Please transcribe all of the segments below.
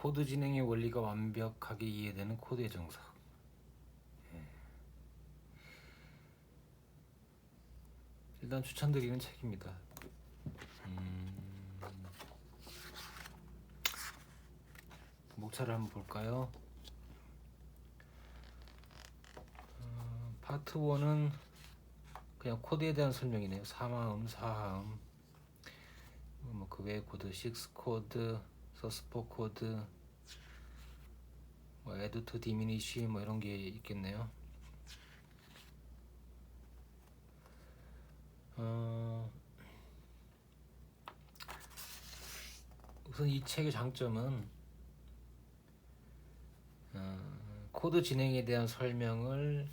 코드 진행의 원리가 완벽하게 이해되는 코드의 정석. 예. 일단 추천드리는 책입니다. 음, 목차를 한번 볼까요? 어, 파트 1은 그냥 코드에 대한 설명이네요. 3화음, 4화음, 뭐그 외에 코드, 6 코드, 서스포 코드, 뭐 add to diminish 뭐 이런 게 있겠네요. 어, 우선 이 책의 장점은 어, 코드 진행에 대한 설명을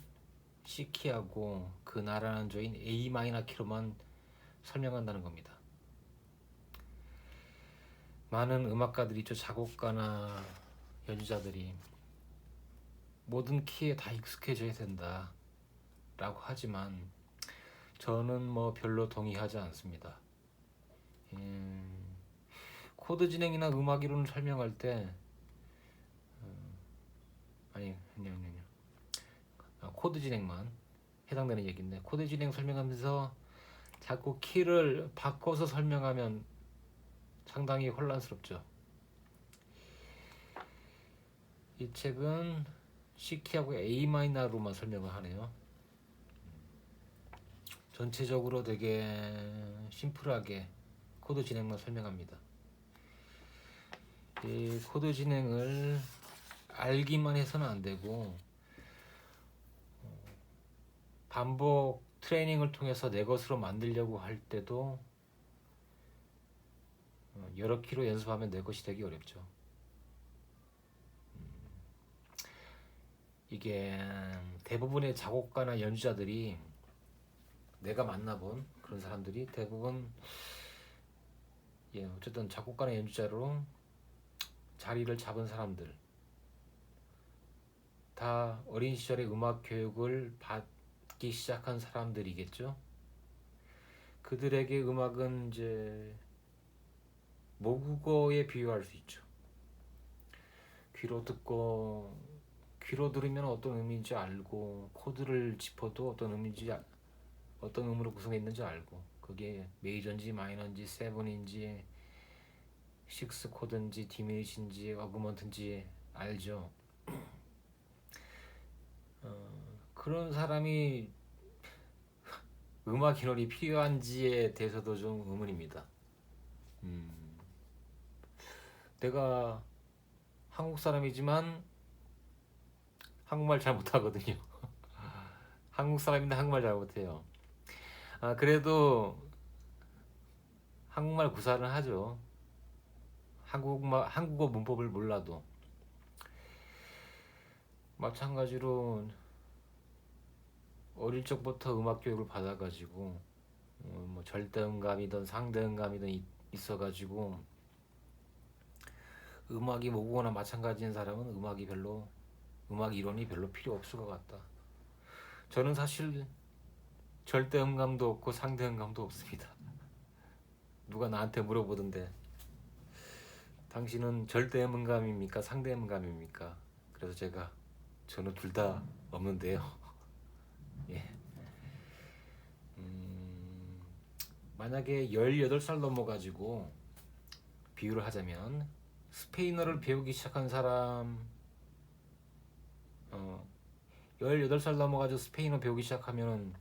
C키하고 그 나라는 조인 A 마이너 키로만 설명한다는 겁니다. 많은 음악가들이 있죠. 작곡가나 연주자들이. 모든 키에 다 익숙해져야 된다 라고 하지만 저는 뭐 별로 동의하지 않습니다. 음, 코드 진행이나 음악 이론을 설명할 때 음, 아니 아니요 아니요. 아, 코드 진행만 해당되는 얘기인데 코드 진행 설명하면서 자꾸 키를 바꿔서 설명하면 상당히 혼란스럽죠. 이 책은 C키하고 A 마이너로만 설명을 하네요. 전체적으로 되게 심플하게 코드 진행만 설명합니다. 이 코드 진행을 알기만 해서는 안 되고 어, 반복 트레이닝을 통해서 내 것으로 만들려고 할 때도 어, 여러 키로 연습하면 내 것이 되기 어렵죠. 음, 이게 대부분의 작곡가나 연주자들이 내가 만나본 그런 사람들이 대부분 예 어쨌든 작곡가나 연주자로 자리를 잡은 사람들 다 어린 시절에 음악 교육을 받기 시작한 사람들이겠죠. 그들에게 음악은 이제 모국어에 비유할 수 있죠. 귀로 듣고 귀로 들으면 어떤 의미인지 알고 코드를 짚어도 어떤 의미인지 아- 어떤 음으로 구성해 있는지 알고 그게 메이저인지 마이너인지 세븐인지 식스 코드인지 디미니시인지 어그먼트인지 알죠. 어, 그런 사람이 음악 인원이 필요한지에 대해서도 좀 의문입니다. 음. 내가 한국 사람이지만 한국말 잘 못하거든요. 한국 사람인데 한국말 잘 못해요. 아, 그래도 한국말 구사를 하죠. 한국말, 한국어 문법을 몰라도. 마찬가지로 어릴 적부터 음악 교육을 받아가지고 어, 뭐 절대음감이든 상대음감이든 있- 있어가지고 음악이 모국어나 마찬가지인 사람은 음악이 별로 음악 이론이 별로 필요 없을 것 같다. 저는 사실 절대 음감도 없고 상대 음감도 없습니다. 누가 나한테 물어보던데 당신은 절대 음감입니까 상대 음감입니까? 그래서 제가 저는 둘 다 없는데요. 예. 음, 만약에 18살 넘어가지고 비유를 하자면 스페인어를 배우기 시작한 사람 어 18살 넘어가지고 스페인어 배우기 시작하면은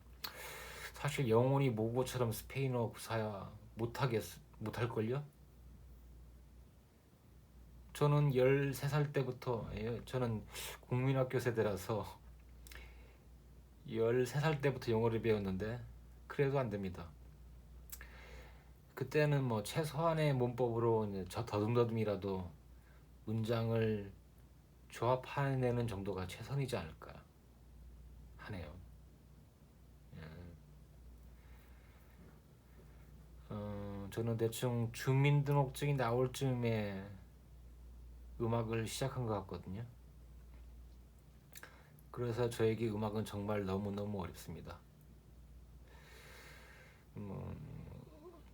사실 영혼이 모국어처럼 스페인어 구사 못하겠 못할걸요? 저는 13살 때부터 예, 저는 국민학교 세대라서 13살 때부터 영어를 배웠는데 그래도 안 됩니다. 그때는 뭐 최소한의 문법으로 이제 저 더듬더듬이라도 문장을 조합해내는 정도가 최선이지 않을까 하네요. 예. 어, 저는 대충 주민등록증이 나올 즈음에 음악을 시작한 것 같거든요. 그래서 저에게 음악은 정말 너무너무 어렵습니다. 뭐,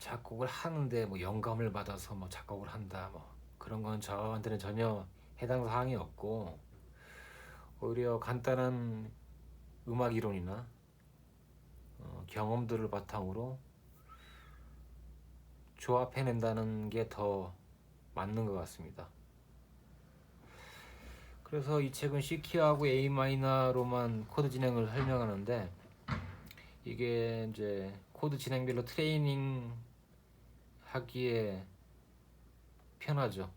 작곡을 하는데 뭐 영감을 받아서 뭐 작곡을 한다 뭐 그런 건 저한테는 전혀 해당 사항이 없고 오히려 간단한 음악 이론이나 어, 경험들을 바탕으로 조합해낸다는 게 더 맞는 것 같습니다. 그래서 이 책은 C 키하고 A 마이너로만 코드 진행을 설명하는데 이게 이제 코드 진행별로 트레이닝 하기에 편하죠.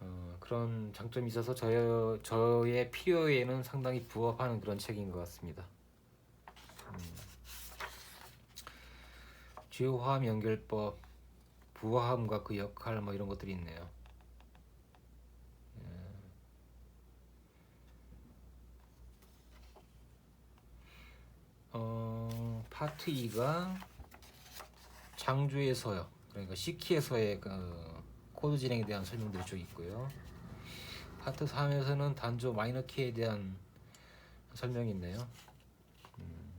어, 그런 장점이 있어서 저, 저의 필요에는 상당히 부합하는 그런 책인 것 같습니다. 음. 주요 화음 연결법, 부화음과 그 역할 뭐 이런 것들이 있네요. 어, 파트 2가 창조에서요. 그러니까 C키에서의 그 코드 진행에 대한 설명들이 쭉 있고요. 파트 3에서는 단조 마이너 키에 대한 설명이 있네요. 음.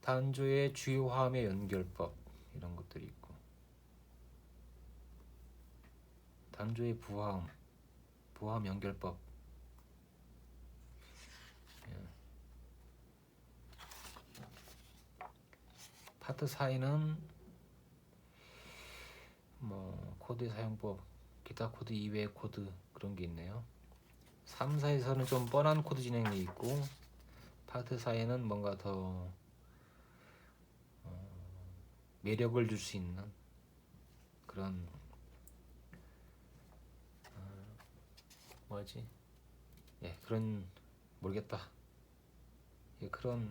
단조의 주요 화음의 연결법 이런 것들이 있고 단조의 부화음 부화음 연결법 파트 4에는 뭐 코드 사용법, 기타 코드 이외의 코드 그런 게 있네요. 3, 4에서는 좀 뻔한 코드 진행이 있고 파트 4에는 뭔가 더 어, 매력을 줄 수 있는 그런 어, 뭐지? 예, 그런 모르겠다. 예, 그런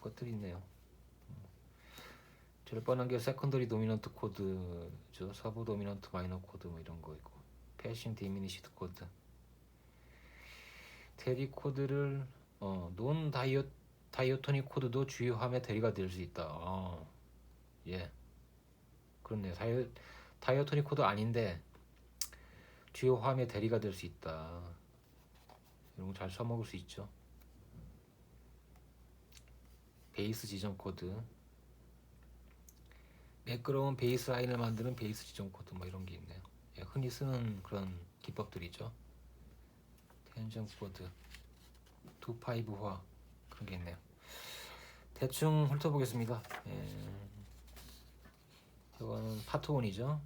것들이 있네요. 제일 뻔한 게 세컨더리 도미넌트 코드죠. 서브 도미넌트 마이너 코드 뭐 이런 거 있고 패싱 디미니시드 코드 대리 코드를 어, 논 다이어 다이어토닉 코드도 주요 함의 대리가 될 수 있다. 어, 예, 그렇네요. 다이어 다이어토닉 코드 아닌데 주요 함의 대리가 될 수 있다. 이런 거 잘 써먹을 수 있죠. 베이스 지정 코드 매끄러운 베이스 라인을 만드는 베이스 지정 코드 뭐 이런 게 있네요. 예, 흔히 쓰는 그런 기법들이죠. 텐션 코드, 두 파이브화 그런 게 있네요. 대충 훑어보겠습니다. 예. 이거는 파트 1이죠.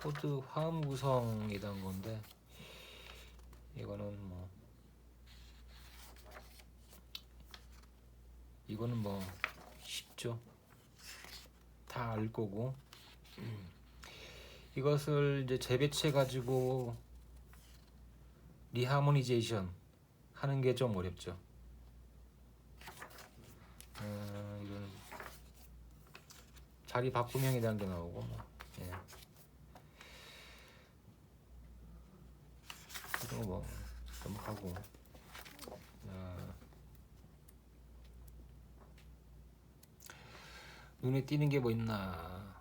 코드 화음 구성이란 건데 이거는 뭐 이거는 뭐 쉽죠. 다 알 거고 이것을 이제 재배치해 가지고 리하모니제이션 하는 게 좀 어렵죠. 어, 이건 자리 바꾸명에 대한 게 나오고 뭐. 예. 이거 뭐 넘어가고 눈에 띄는 게 뭐 있나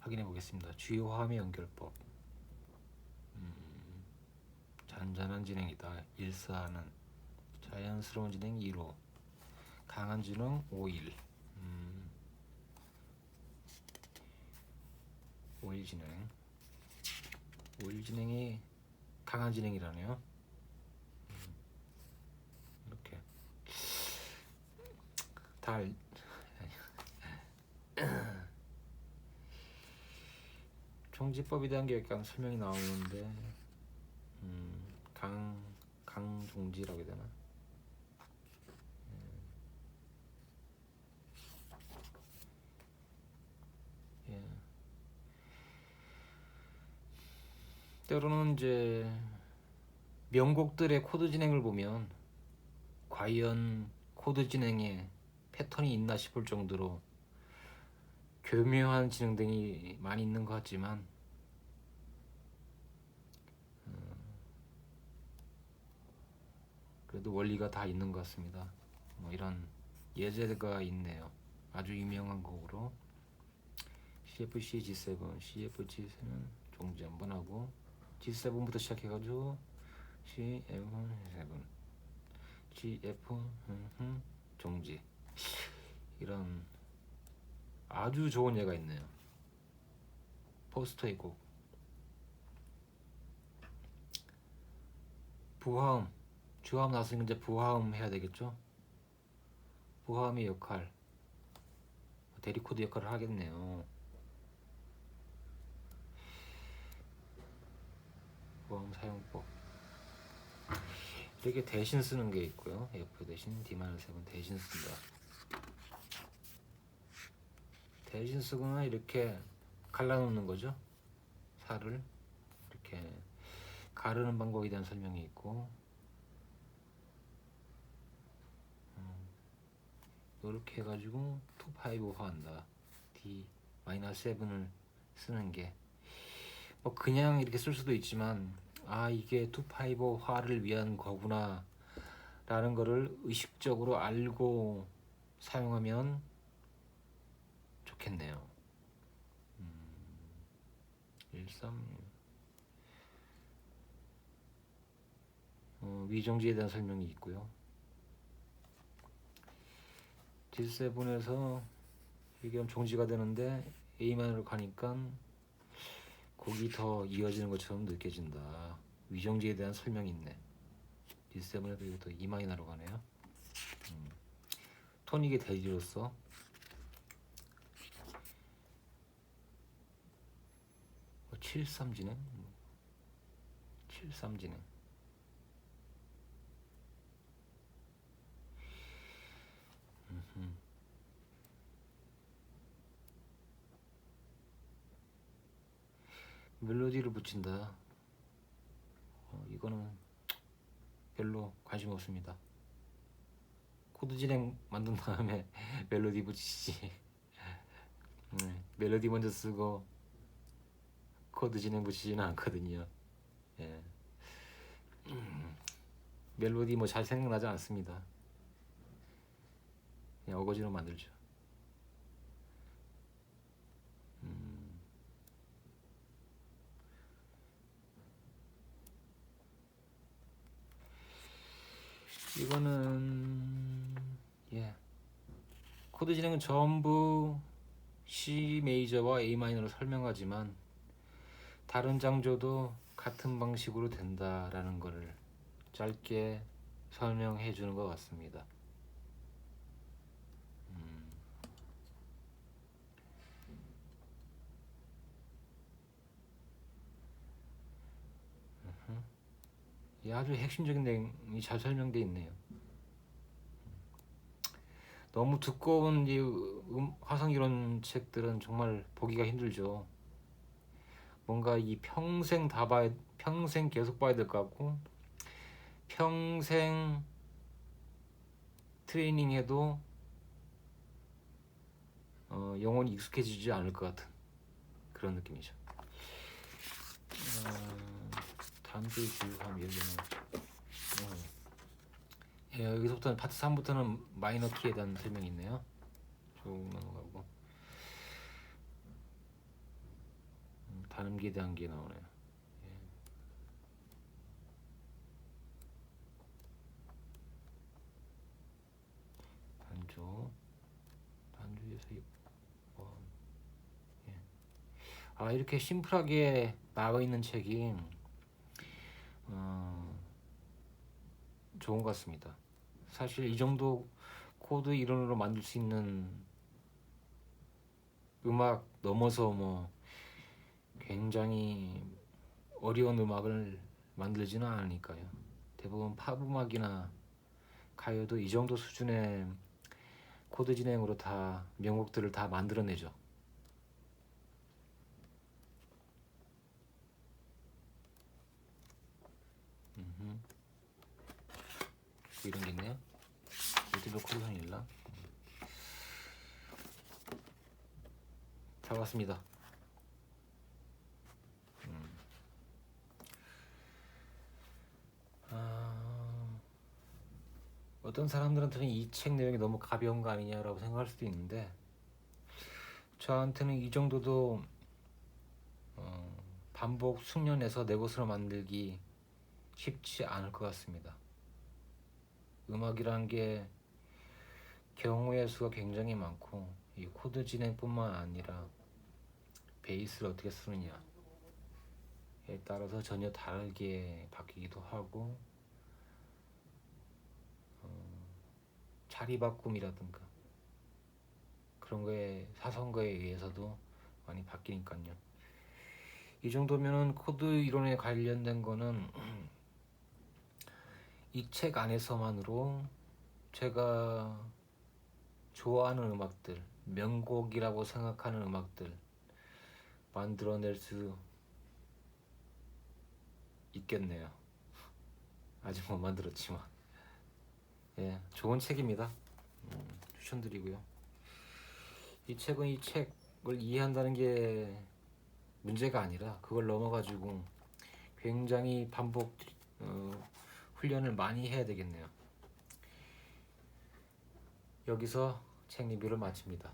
확인해 보겠습니다. 주요 화음의 연결법. 음, 잔잔한 진행이다. 일사하는 자연스러운 진행 2로 강한 진행 5일. 음, 5일 진행. 5일 진행이 강한 진행이라네요. 음, 이렇게 달 총지법에 대한 게 약간 설명이 나오는데 음, 강 강종지라고 해야 되나? 예. 때로는 이제 명곡들의 코드 진행을 보면 과연 코드 진행에 패턴이 있나 싶을 정도로 교묘한 진행 등이 많이 있는 것 같지만 음, 그래도 원리가 다 있는 것 같습니다. 뭐 이런 예제가 있네요. 아주 유명한 곡으로 CFC G7, CFG7는 종지 한번 하고 G7부터 시작해가지고 CF7, GF 종지 이런 아주 좋은 예가 있네요. 포스터의 곡 부화음 주화음 나왔으니까 이제 부화음 해야 되겠죠? 부화음의 역할 대리코드 역할을 하겠네요. 부화음 사용법 이렇게 대신 쓰는 게 있고요. F 대신 D-7 대신 쓴다. 대신 쓰거나 이렇게 갈라놓는 거죠. 살을 이렇게 가르는 방법에 대한 설명이 있고 음, 이렇게 해가지고 2, 5 화한다. D-7을 쓰는 게 뭐 그냥 이렇게 쓸 수도 있지만 아 이게 2, 5 화를 위한 거구나 라는 거를 의식적으로 알고 사용하면 좋겠네요. 음, 13 어, 위정지에 대한 설명이 있고요. D7에서 이게 종지가 되는데 A만으로 가니까 곡이 더 이어지는 것처럼 느껴진다. 위정지에 대한 설명이 있네. D7에도 이것도 E 마이너로 가네요. 음. 토닉의 대지로서 7-3 진행? 7-3 진행. 음흠. 멜로디를 붙인다. 어, 이거는 별로 관심 없습니다. 코드 진행 만든 다음에 멜로디 붙이지. 네, 멜로디 먼저 쓰고 코드 진행 붙이지는 않거든요. 예. 음, 멜로디 뭐 잘 생각나지 않습니다. 그냥 어거지로 만들죠. 음. 이거는 예 코드 진행은 전부 C 메이저와 A 마이너로 설명하지만 다른 장조도 같은 방식으로 된다라는 것을 짧게 설명해 주는 것 같습니다. 음. 음흠. 이 아주 핵심적인 내용이 잘 설명되어 있네요. 너무 두꺼운 이 음, 화성 이론 책들은 정말 보기가 힘들죠. 뭔가 이 평생 다 봐야 평생 계속 봐야 될 것 같고 평생 트레이닝 해도 어, 영원히 익숙해지지 않을 것 같은 그런 느낌이죠. 어, 주에 주요함 여기는 어. 예, 여기서부터는 파트 3부터는 마이너 키에 대한 설명이 있네요. 쭉 넘어가고 대한 게 나오네요. 예. 단조 단조에서 6번 예. 아 이렇게 심플하게 나와 있는 책이 어, 좋은 것 같습니다. 사실 이 정도 코드 이론으로 만들 수 있는 음악 넘어서 뭐 굉장히 어려운 음악을 만들지는 않으니까요. 대부분 팝 음악이나 가요도 이 정도 수준의 코드 진행으로 다 명곡들을 다 만들어내죠. 음흠. 이런 게 있네요. 유튜브 코드선 일라. 다 왔습니다. 어떤 사람들한테는 이 책 내용이 너무 가벼운 거 아니냐라고 생각할 수도 있는데 저한테는 이 정도도 어, 반복 숙련해서 내 것으로 만들기 쉽지 않을 것 같습니다. 음악이란 게 경우의 수가 굉장히 많고 이 코드 진행뿐만 아니라 베이스를 어떻게 쓰느냐에 따라서 전혀 다르게 바뀌기도 하고 자리 바꿈이라든가 그런 거에 사선거에 의해서도 많이 바뀌니까요. 이 정도면은 코드 이론에 관련된 거는 이 책 안에서만으로 제가 좋아하는 음악들, 명곡이라고 생각하는 음악들 만들어낼 수 있겠네요. 아직 못 만들었지만, 예, 좋은 책입니다. 음, 추천드리고요. 이 책은 이 책을 이해한다는 게 문제가 아니라 그걸 넘어가지고 굉장히 반복 어, 훈련을 많이 해야 되겠네요. 여기서 책 리뷰를 마칩니다.